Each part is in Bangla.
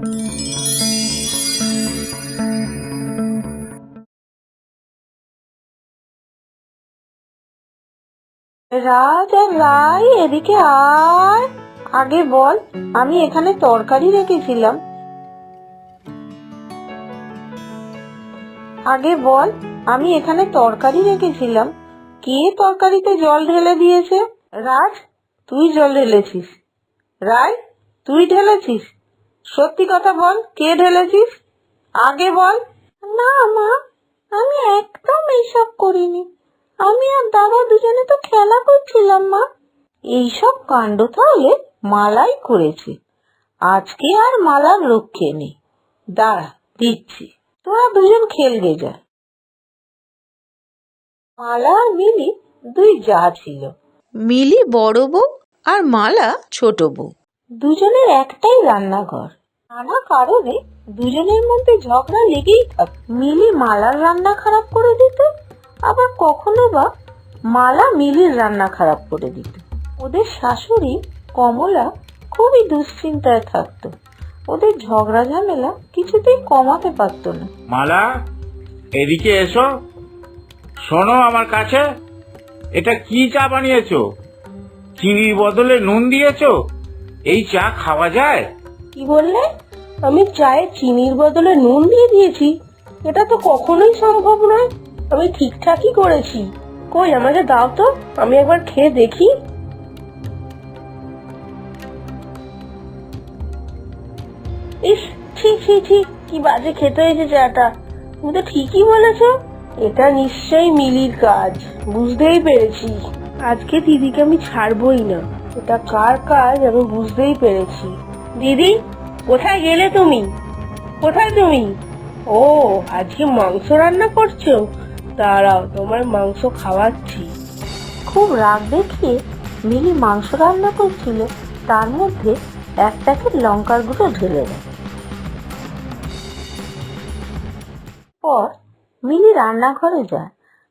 রাজ এদিকে আয়। আগে বল, আমি এখানে তরকারি রেখেছিলাম। আগে বল, আমি এখানে তরকারি রেখেছিলাম। কে তরকারিতে জল ঢেলে দিয়েছে? রাজ, তুই জল ঢেলেছিস। রায়, তুই ঢেলেছিস? সত্যি কথা বল কে ঢেলেছিস? আগে বল। না মা আমি একদম এইসব করিনি। আমি আর দাদা দুজনে তো খেলা করছিলাম মা। এইসব কাণ্ড তাহলে মালাই করেছে। আজকে আর মালার রক্ষে নেই। দাঁড়া দিচ্ছি। তোরা দুজন খেলবে যা। মালা আর মিলি দুই যা ছিল। মিলি বড় বউ আর মালা ছোট বউ। দুজনের একটাই রান্নাঘর। নানা কারণে দুজনের মধ্যে ঝগড়া লেগেই থাক মিলি মালার রান্না খারাপ করে দিত আবার কখনো বা মালা মিলির রান্না খারাপ করে দিত। ওদের শাশুড়ি কমলা খুবই দুশ্চিন্তায় থাকতো। ওদের ঝগড়া ঝামেলা কিছুতেই কমাতে পারতো না। মালা এদিকে এসো। শোনো আমার কাছে এটা কি চা বানিয়েছো? চিনির বদলে নুন দিয়েছ? এই চা খাওয়া যায়? কি বললে? আমি চায়ে চিনির বদলে নুন দিয়ে দিয়েছি। এটা তো কখনোই সম্ভব নয়। আমি ঠিকঠাকই করেছি। কই, আমাকে দাও তো, আমি একবার খেয়ে দেখি। ইস, ছি ছি ছি, কি বাজে খেতে হয়েছে চাটা। তুমি তো ঠিকই বলেছ। এটা নিশ্চয়ই মিলির কাজ। বুঝতেই পেরেছি। আজকে দিদিকে আমি ছাড়বই না। এটা কার কাজ আমি বুঝতেই পেরেছি। দিদি কোথায় গেলে তুমি? কোথায় তুমি? ও, আজকে মাংস রান্না করছ? দাঁড়াও, তোমার মাংস খাওয়াচ্ছি। খুব রাগ দেখিয়ে মিলি মাংস রান্না করছিল, তার মধ্যে এক প্যাকেট লঙ্কার গুঁড়ো ঢেলে দেয় পর মিলি রান্নাঘরে যায়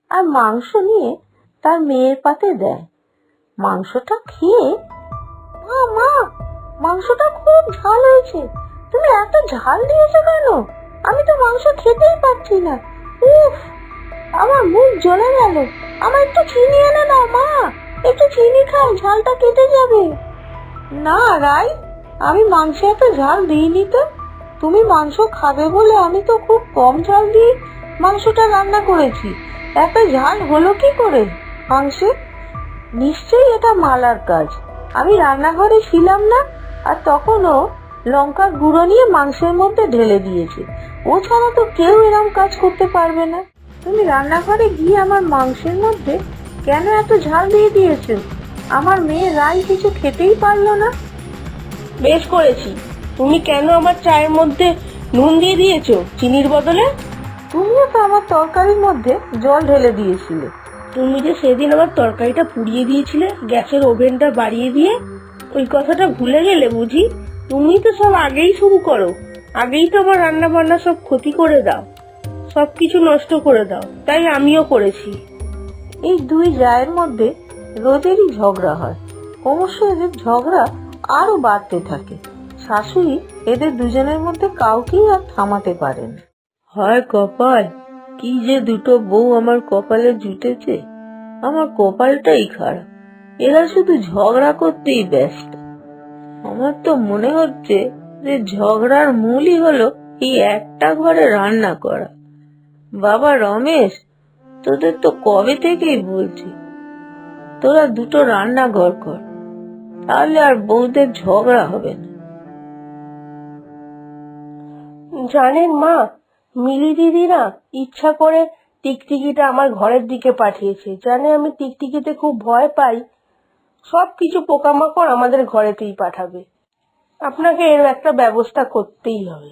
আর মাংস নিয়ে তার মেয়ের পাতে দেয়। মাংসটা খেয়ে, মা মা, মাংসটা খুব ঝাল হয়েছে। তুমি এত ঝাল দিয়েছ কেন? আমি তো মাংস খেতেই পাচ্ছি না। উফ, আমার মুখ জ্বলে গেল। আমার একটু চিনি এনে দাও, মা। একটু চিনি খাও, ঝালটা কেটে যাবে। না, রাই, আমি মাংসে এত ঝাল দিইনি তো। তুমি মাংস খাবে বলে আমি তো খুব কম ঝাল দিয়ে মাংসটা রান্না করেছি। এত ঝাল হলো কি করে? মাংসে? নিশ্চয়ই এটা মালার কাজ। আমি রান্নাঘরে ছিলাম না আর তখনও লঙ্কার গুঁড়ো নিয়ে মাংসের মধ্যে ঢেলে দিয়েছে। ও ছাড়া তো কেউ এরম কাজ করতে পারবে না। তুমি রান্নাঘরে গিয়ে আমার মাংসের মধ্যে কেন এত ঝাল দিয়ে দিয়েছ? আমার মেয়ে রাই কিছু খেতেই পারল না। বেশ করেছি। তুমি কেন আমার চায়ের মধ্যে নুন দিয়ে দিয়েছ? চিনির বদলে? তুমিও তো আমার তরকারির মধ্যে জল ঢেলে দিয়েছিলে। তুমি যে সেদিন আমার তরকারিটা পুড়িয়ে দিয়েছিলে, গ্যাসের ওভেনটা বাড়িয়ে দিয়ে ওই কথাটা ভুলে গেলে বুঝি? তুমি তো সব আগেই শুরু করো। আগেই তো আমার রান্না বান্না সব ক্ষতি করে দাও। সব কিছু নষ্ট করে দাও। তাই আমিও করেছি। এই দুই জায়ের মধ্যে রোজেরই ঝগড়া হয়। ক্রমশ এদের ঝগড়া আরও বাড়তে থাকে। শাশুড়ি এদের দুজনের মধ্যে কাউকেই আর থামাতে পারেন। হয় কপাল। কি যে দুটো বউ আমার কপালে জুটেছে। আমার কপালটাই খারাপ। এরা শুধু ঝগড়া করতেই ব্যস্ত। আমার তো মনে হচ্ছে যে ঝগড়ার মূলই হলো এই একটা ঘরে রান্না করা। বাবা রমেশ, তোদের তো কবে থেকেই বলছি? তোরা দুটো রান্নাঘর কর, তাহলে আর বউদের ঝগড়া হবে না। জানেন মা, মিলি দিদি না ইচ্ছা করে টিকটিকিটা আমার ঘরের দিকে পাঠিয়েছে। জানে আমি টিকটিকিতে খুব ভয় পাই। সব কিছু পোকামাকড় আমাদের ঘরেতেই পাঠাবে। আপনাকে এর একটা ব্যবস্থা করতেই হবে।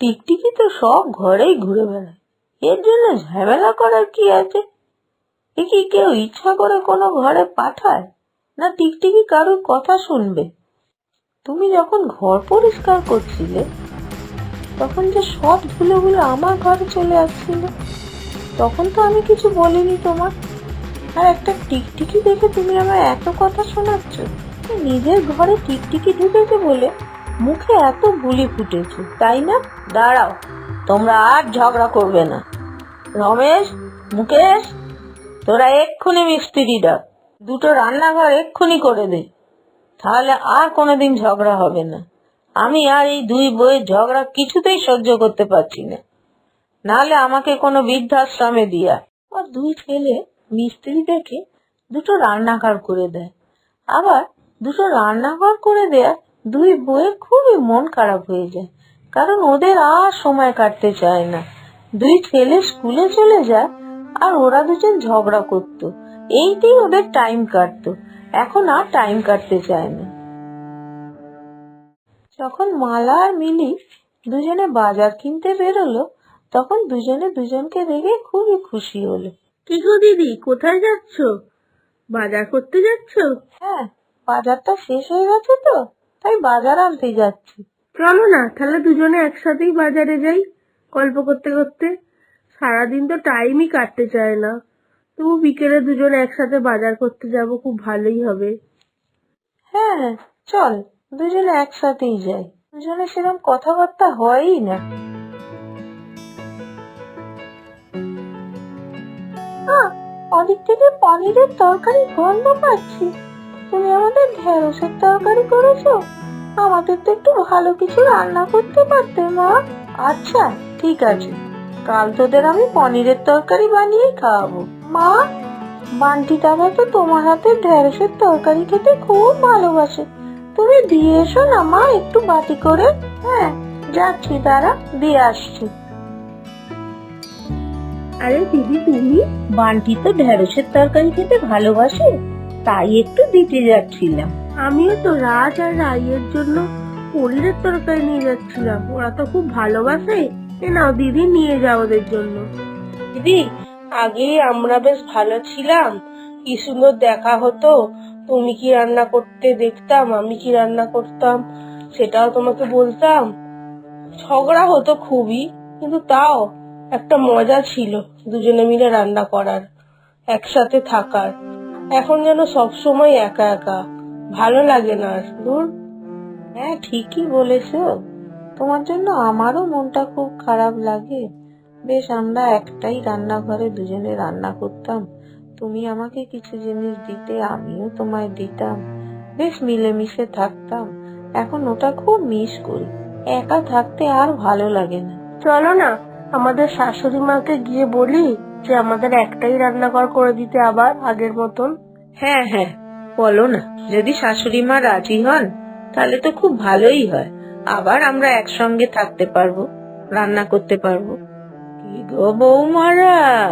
টিকটিকি তো সব ঘরেই ঘুরে বেড়ায়। এর জন্য ঝামেলা করার কি আছে? এ কি কেউ ইচ্ছা করে কোনো ঘরে পাঠায়? না টিকটিকি কারোর কথা শুনবে? তুমি যখন ঘর পরিষ্কার করছিলে, তখন যে সব ধুলোগুলো আমার ঘরে চলে আসছিল, তখন তো আমি কিছু বলিনি তোমার। আর একটা টিকটিকি দেখে তুমি আমার এত কথা শোনাচ্ছ। নিজের ঘরে টিকটিকি ঢুকেছে বলে মুখে এত বুলি ফুটেছে, তাই না? দাঁড়াও, তোমরা আর ঝগড়া করবে না। রমেশ, মুকেশ, তোরা এক্ষুনি মিস্ত্রি ডাক। দুটো রান্নাঘর এক্ষুনি করে দে। তাহলে আর কোনোদিন ঝগড়া হবে না। আমি আর এই দুই বইয়ের ঝগড়া কিছুতেই সহ্য করতে পারছি না। নাহলে আমাকে কোনো বৃদ্ধাশ্রমে দিয়া। আর দুই ছেলে মিস্ত্রি দেখে দুটো রান্নাঘর করে দেয়। আবার দুটো রান্নাঘর করে দেয়া দুই বইয়ের খুবই মন খারাপ হয়ে যায়, কারণ ওদের আর সময় কাটতে চায় না। দুই ছেলে স্কুলে চলে যায় আর ওরা দুজন ঝগড়া করতো। এইটাই ওদের টাইম কাটতো। এখন আর টাইম কাটতে চায় না। যখন মালা আর মিলি দুজনে বাজার কিনতে বেরোলো, তখন দুজনে দুজনকে দেখে খুবই খুশি হলো। কি গো দিদি কোথায় যাচ্ছ? বাজার করতে যাচ্ছ? হ্যাঁ বাজারটা শেষ হয়ে গেছে তো তাই বাজার আনতে যাচ্ছি। চলো না তাহলে দুজনে একসাথেই বাজারে যাই গল্প করতে করতে। সারাদিন তো টাইমই কাটতে চায় না। তবু বিকেলে দুজনে একসাথে বাজার করতে যাব খুব ভালোই হবে। হ্যাঁ চল দুজনে একসাথেই যাই। দুজনে সেরকম কথাবার্তা হয়ই না। অনেক থেকে পনিরের তরকারি গন্ধ পাচ্ছি। তুমি আমাদের ঢেঁড়সের তরকারি করেছ? আমাদের তো একটু ভালো কিছু রান্না করতে পারতে, মা। আচ্ছা ঠিক আছে। কাল তোদের আমি পনিরের তরকারি বানিয়েই খাওয়াবো। মা, বান্টি দাদা তো তোমার হাতে ঢেঁড়সের তরকারি খেতে খুব ভালোবাসে। তুমি দিয়ে এসো না, মা, একটু বাটি করে। হ্যাঁ যাচ্ছি, দাঁড়া, দিয়ে আসছি। আরে দিদি, তুমি বান্টি তো ঢেঁড়সের তরকারি খেতে ভালোবাসে? তাই একটু দিতে যাচ্ছিলাম। আমিও তো রাজ আর রাইয়ের জন্য পনিরের তরকারি নিয়ে যাচ্ছিলাম। ওরা তো খুব ভালোবাসে। এ নাও দিদি, নিয়ে যাও ওদের জন্য। দিদি, আগে আমরা বেশ ভালো ছিলাম। কি সুন্দর দেখা হতো। তুমি কি রান্না করতে দেখতাম, আমি কি রান্না করতাম, সেটাও তোমাকে বলতাম। ঝগড়া হতো খুবই, কিন্তু তাও একটা মজা ছিল দুজনে মিলে রান্না করার, একসাথে থাকার। এখন যেন সব সময় একা একা। ভালো লাগে না আর দূর হ্যাঁ ঠিকই বলেছ। তোমার জন্য আমারও মনটা খুব খারাপ লাগে। বেশ, আমরা একটাই রান্নাঘরে দুজনে রান্না করতাম। তুমি আমাকে কিছু জিনিস দিতে, আমিও তোমায় দিতাম। বেশ মিলেমিশে থাকতাম। এখন ওটা খুব মিস করি। একা থাকতে আর ভালো লাগে না। চলো না আমাদের শাশুড়ি মাকে গিয়ে বলি যে, আমাদের একটাই রান্নাঘর করে দিতে আবার আগের মতন। হ্যাঁ হ্যাঁ বলো না। যদি শাশুড়ি মা রাজি হন, তাহলে তো খুব ভালোই হয়। আবার আমরা একসঙ্গে থাকতে পারব, রান্না করতে পারব। কি গো বৌমারা,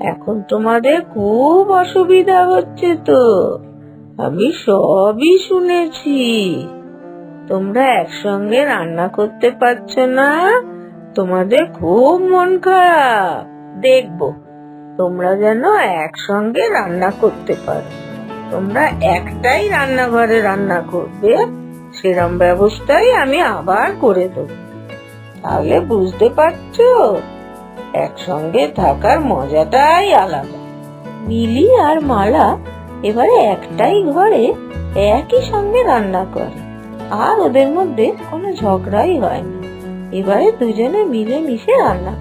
এখন তোমাদের খুব অসুবিধা হচ্ছে তো। আমি সবই শুনেছি। তোমরা একসঙ্গে রান্না করতে পারছ না? তোমাদের খুব মন খারাপ। দেখব, তোমরা যেন একসঙ্গে রান্না করতে পারো। তোমরা একটাই রান্নাঘরে রান্না করবে, সেরম ব্যবস্থাই আমি আবার করে দেবো। তাহলে বুঝতে পারছ? একসঙ্গে থাকার মজাটাই আলাদা। মিলি আর মালা এবারে একটাই ঘরে একই সঙ্গে রান্না করে। আর ওদের মধ্যে কোনো ঝগড়াই হয় না। এবারে দুজনে মিলে মিশে রান্না